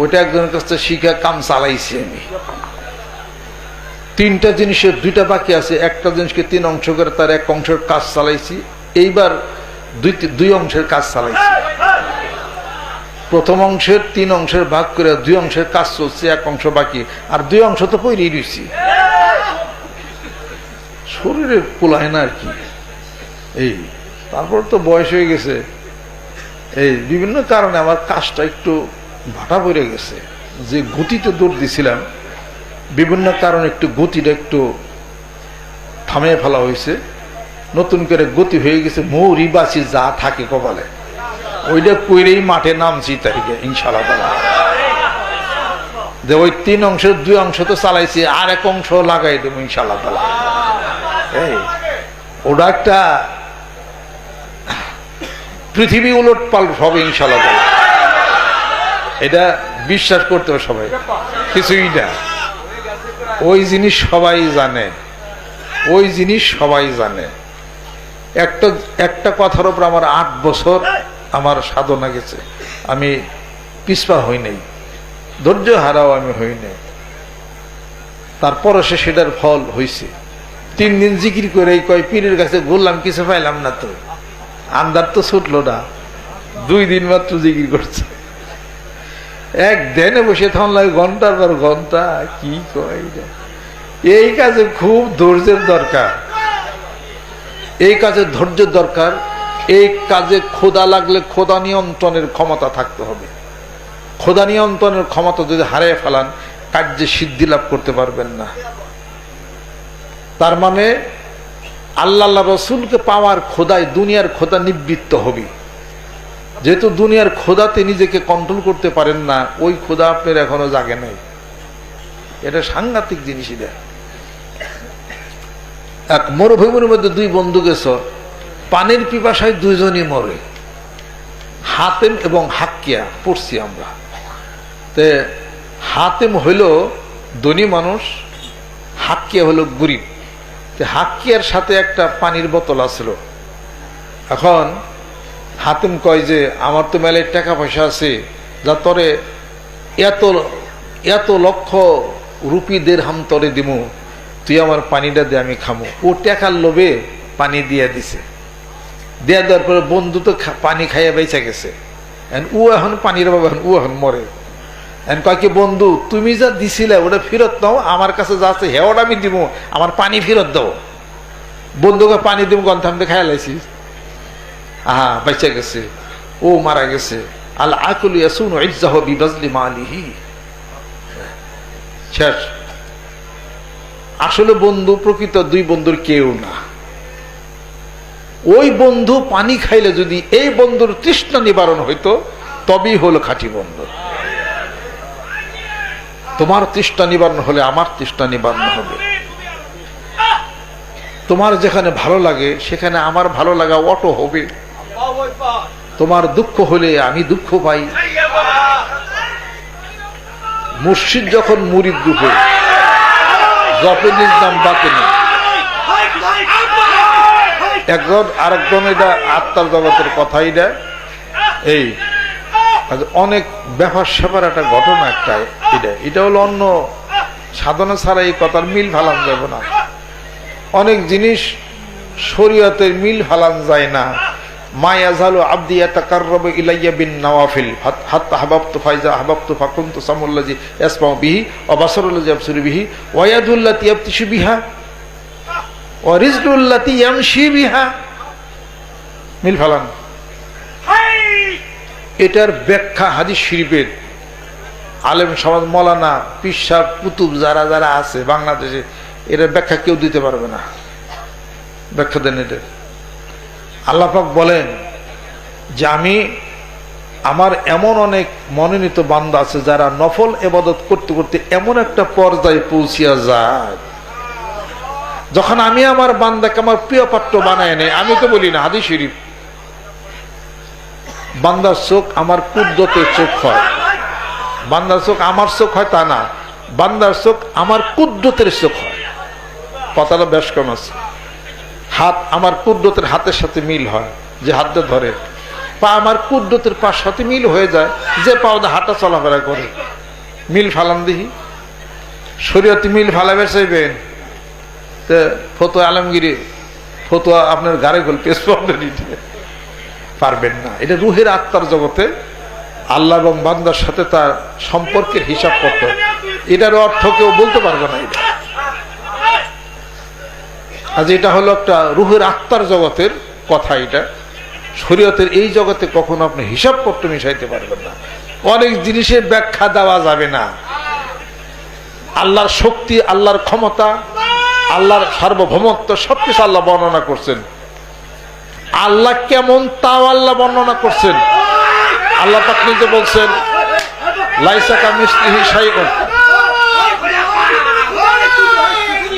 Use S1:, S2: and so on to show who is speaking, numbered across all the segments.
S1: ওইটা একজনের কাছ থেকে শিখা কাম চালাইছি আমি। তিনটা জিনিসের দুইটা বাকি আছে, একটা জিনিসকে তিন অংশ করে তার এক অংশের কাজ চালাইছি, এইবার দুই দুই অংশের কাজ চালাইছি। প্রথম অংশের তিন অংশের ভাগ করে দুই অংশের কাজ চলছে, এক অংশ বাকি, আর দুই অংশ তো পইরেই রয়েছি শরীরে পোলায় না আর কি। এই, তারপর তো বয়স হয়ে গেছে। এই, বিভিন্ন কারণে আমার কাজটা একটু ভাটা পড়ে গেছে। যে গতিতে দৌড় দিছিলাম, বিভিন্ন কারণে একটু গতিটা একটু থামিয়ে ফেলা হয়েছে। নতুন করে গতি হয়ে গেছে, মৌরি বাসি যা থাকে কপালে। ওইটা কইরেই মাঠে নামছি তারিখে ইনশাল্লাহ যে ওই তিন অংশ, দুই অংশ তো চালাইছি, আর এক অংশ লাগাই দেবো ইনশাল্লাহ তালা এই, ওটা একটা পৃথিবী উলট পাল্ট হবে ইনশাল্লাহ তালা এটা বিশ্বাস করতে হবে সবাই। কিছুই না। ওই জিনিস সবাই জানে। ওই জিনিস সবাই জানে। একটা একটা কথার উপর আমার আট বছর আমার সাধনা গেছে। আমি পিসপা হই নাই। ধৈর্য হারাও আমি হই নাই। তারপরও সে সেটার ফল হয়েছে তিন দিন জিকির করে এই কয়, পীরের কাছে বললাম, কিছু পাইলাম না তো। আন্দার তো ছুটলো না। দুই দিন মাত্র জিকির করছে। এক দেনে বসে তখন লাগে ঘণ্টার পর ঘণ্টা, কি কয় এই কাজে খুব ধৈর্যের দরকার। এই কাজে ধৈর্যের দরকার, এই কাজে খোদা লাগলে খোদা নিয়ন্ত্রণের ক্ষমতা থাকতে হবে। খোদা নিয়ন্ত্রণের ক্ষমতা যদি হারিয়ে ফেলান, কার্যে সিদ্ধি লাভ করতে পারবেন না। তার মানে আল্লাহ রসুলকে পাওয়ার খোদায়, দুনিয়ার খোদা নিবৃত্ত হবে। যেহেতু দুনিয়ার খোদাতে নিজেকে কন্ট্রোল করতে পারেন না, ওই খোদা আপনার এখনও জাগে নাই। এটা সাংঘাতিক জিনিস এটা। এক মরুভূমির মধ্যে দুই বন্ধু গেছ, পানির পিপাসায় দুইজনই মরে। হাতেম এবং হাক্কিয়া, পড়ছি আমরা। তে হাতেম হইল ধনী মানুষ, হাক্কিয়া হলো গরিব। তে হাক্কিয়ার সাথে একটা পানির বোতল আসলো এখন হাতেম কয় যে, আমার তো মেলায় টাকা পয়সা আছে, যা তরে এত এত লক্ষ রুপি দের হাম তরে দিমু, তুই আমার পানিটা দে, আমি খামো। ও টাকার লোভে পানি দিয়ে দিছে। দেয়া দেওয়ার পরে বন্ধু তো পানি খাইয়া বেঁচে গেছে। ও এখন পানির বাবা ও এখন মরে। এখন কয় কি, বন্ধু, তুমি যা দিছিলে, ওটা ফেরত দাও, আমার কাছে যা আছে, হেওয়াটা আমি দিব আমার পানি ফেরত দাও। বন্ধুকে পানি দিব গন্থামতে খাইয়া লাইছিস। আহা, বেঁচে গেছে। ও মারা গেছে। আল আকুল ইয়াসুন ইজ্জাহ বিবাজলি মালিহি। শেষ। আসলে বন্ধু, প্রকৃত দুই বন্ধুর কেউ না। ওই বন্ধু পানি খাইলে যদি এই বন্ধুর তৃষ্ণা নিবারণ হইতো, তবেই হলো খাঁটি বন্ধু। তোমার তৃষ্ণা নিবারণ হলে আমার তৃষ্ণা নিবারণ হবে। তোমার যেখানে ভালো লাগে, সেখানে আমার ভালো লাগা অটো হবে। তোমার দুঃখ হলে আমি দুঃখ পাই। মুর্শিদ যখন মুরিদ রূপে, জপেনির নাম বাতেনি একজন আরেকজন এটা আত্মার জগতের কথাই দেয়। এই অনেক ব্যাপার স্যাপার একটা ঘটনা একটা এটা। এটা হলো অন্য সাধনা ছাড়া এই কথার মিল ফালান যাবে না। অনেক জিনিস শরীয়তের মিল ফালান যায় না। ইলাইয়া বিন হাবাবতু ফাইজা বিহি বিহি বিহা বিহা। এটার ব্যাখ্যা হাদিস শরীফের। আলেম সমাজ মলানা পিসা কুতুব যারা যারা আছে বাংলাদেশে এটার ব্যাখ্যা কেউ দিতে পারবে না। ব্যাখ্যা দেন এটার আল্লাপাক বলেন যে আমি আমার এমন অনেক মনোনীত বান্দা আছে যারা নফল এবাদত করতে করতে এমন একটা পর্যায়ে পৌঁছিয়া যায়। যখন আমি আমার বান্দাকে আমার প্রিয় পাত্র বানায় নেই, আমি তো বলি না হাদি শরীফ। বান্দার চোখ আমার কুদ্দতের চোখ হয়। বান্দার চোখ আমার চোখ হয় তা না, বান্দার চোখ আমার কুদ্দতের চোখ হয়। কথাটা বেশ কম আছে। হাত, আমার কুদ্দতের হাতের সাথে মিল হয়, যে হাত দিয়ে ধরে। পা আমার কুদ্দতের পার সাথে মিল হয়ে যায়, যে পা ওদের হাঁটা চলাফেরা করে। মিল ফালান দিহি। শরীয়তি মিল ফালাবে চাইবেন। তো ফতো আলমগিরি, ফতোয়া আপনার গাড়ি গোল পেশ পারবেন না। এটা রুহের আত্মার জগতে আল্লাহ এবং বান্দার সাথে তার সম্পর্কের হিসাব করতে। এটার অর্থ কেউ বলতে পারবে না এটা। আজ এটা হলো একটা রুহের আত্মার জগতের কথা এটা। শরীয়তের এই জগতে কখনো আপনি হিসাব করতে মিশাইতে পারবেন না। অনেক জিনিসের ব্যাখ্যা দেওয়া যাবে না। আল্লাহর শক্তি, আল্লাহর ক্ষমতা, আল্লাহর সার্বভৌমত্ব সবকিছু আল্লাহ বর্ণনা করছেন। আল্লাহ কেমন তাও আল্লাহ বর্ণনা করছেন। আল্লাহ পাক নিজে বলছেন, লাইসাকা মিস্ত্রি সাইগুন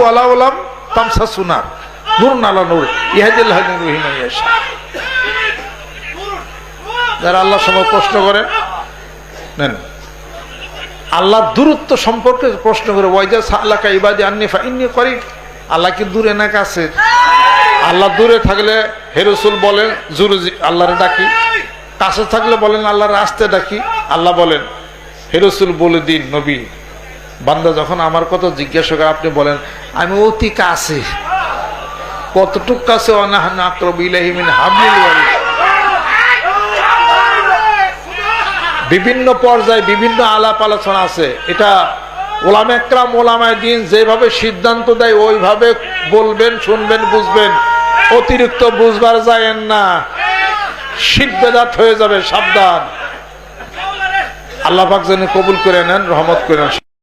S1: ওয়ালা নূর যারা আল্লাহ সময় প্রশ্ন করে, নেন। আল্লাহর দূরত্ব সম্পর্কে প্রশ্ন করে আন্নি করি আল্লাহ কি দূরে না কাছে? আল্লাহ দূরে থাকলে হেরসুল বলেন, জুরু আল্লাহরে ডাকি। কাছে থাকলে বলেন, আল্লাহর আসতে ডাকি। আল্লাহ বলেন হেরসুল বলে দিন নবী। বান্দা যখন আমার কথা জিজ্ঞাসা করে, আপনি বলেন, আমি অতি কাছে। কতটুক কাছে? অনাহান আক্রব বিভিন্ন পর্যায়ে বিভিন্ন আলাপ আলোচনা আছে। এটা ওলাম একরাম, ওলামায় দিন যেভাবে সিদ্ধান্ত দেয়, ওইভাবে বলবেন, শুনবেন, বুঝবেন। অতিরিক্ত বুঝবার যায়েন না। শীতবেদাত হয়ে যাবে, সাবধান। আল্লাহ পাক যেন কবুল করে নেন, রহমত করে নেন।